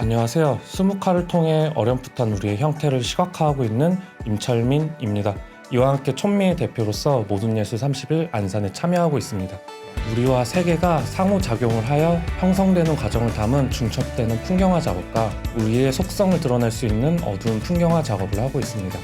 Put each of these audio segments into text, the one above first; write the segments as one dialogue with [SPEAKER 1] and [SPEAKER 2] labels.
[SPEAKER 1] 안녕하세요. 스무카를 통해 어렴풋한 우리의 형태를 시각화하고 있는 임철민입니다. 이와 함께 촌미의 대표로서 모든 예술 30일 안산에 참여하고 있습니다. 우리와 세계가 상호작용을 하여 형성되는 과정을 담은 중첩되는 풍경화 작업과 우리의 속성을 드러낼 수 있는 어두운 풍경화 작업을 하고 있습니다.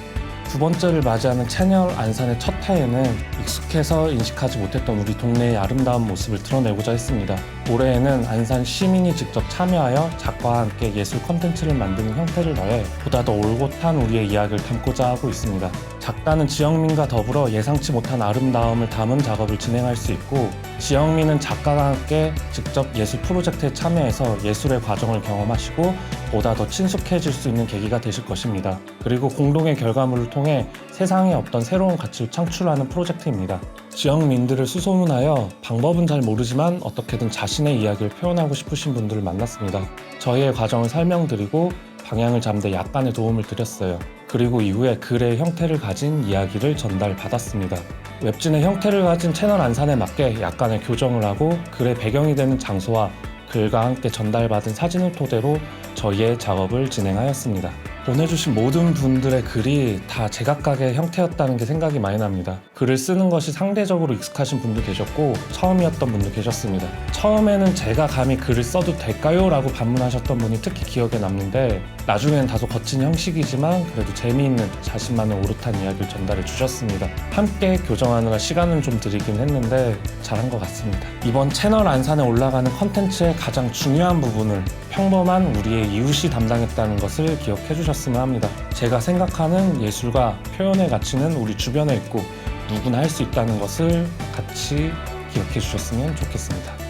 [SPEAKER 1] 두 번째를 맞이하는 채널 안산의 첫 해에는 익숙해서 인식하지 못했던 우리 동네의 아름다운 모습을 드러내고자 했습니다. 올해에는 안산 시민이 직접 참여하여 작가와 함께 예술 컨텐츠를 만드는 형태를 더해 보다 더 올곧한 우리의 이야기를 담고자 하고 있습니다. 작가는 지영민과 더불어 예상치 못한 아름다움을 담은 작업을 진행할 수 있고 지영민은 작가와 함께 직접 예술 프로젝트에 참여해서 예술의 과정을 경험하시고 보다 더 친숙해질 수 있는 계기가 되실 것입니다. 그리고 공동의 결과물을 통해 세상에 없던 새로운 가치를 창출하는 프로젝트입니다. 지역민들을 수소문하여 방법은 잘 모르지만 어떻게든 자신의 이야기를 표현하고 싶으신 분들을 만났습니다. 저희의 과정을 설명드리고 방향을 잡는 데 약간의 도움을 드렸어요. 그리고 이후에 글의 형태를 가진 이야기를 전달받았습니다. 웹진의 형태를 가진 채널 안산에 맞게 약간의 교정을 하고 글의 배경이 되는 장소와 글과 함께 전달받은 사진을 토대로 저희의 작업을 진행하였습니다. 보내주신 모든 분들의 글이 다 제각각의 형태였다는 게 생각이 많이 납니다. 글을 쓰는 것이 상대적으로 익숙하신 분도 계셨고 처음이었던 분도 계셨습니다. 처음에는 제가 감히 글을 써도 될까요? 라고 반문하셨던 분이 특히 기억에 남는데 나중에는 다소 거친 형식이지만 그래도 재미있는 자신만의 오롯한 이야기를 전달해 주셨습니다. 함께 교정하느라 시간은 좀 들이긴 했는데 잘한 것 같습니다. 이번 채널 안산에 올라가는 컨텐츠의 가장 중요한 부분을 평범한 우리의 이웃이 담당했다는 것을 기억해 주 셨으면 합니다. 제가 생각하는 예술과 표현의 가치는 우리 주변에 있고 누구나 할 수 있다는 것을 같이 기억해 주셨으면 좋겠습니다.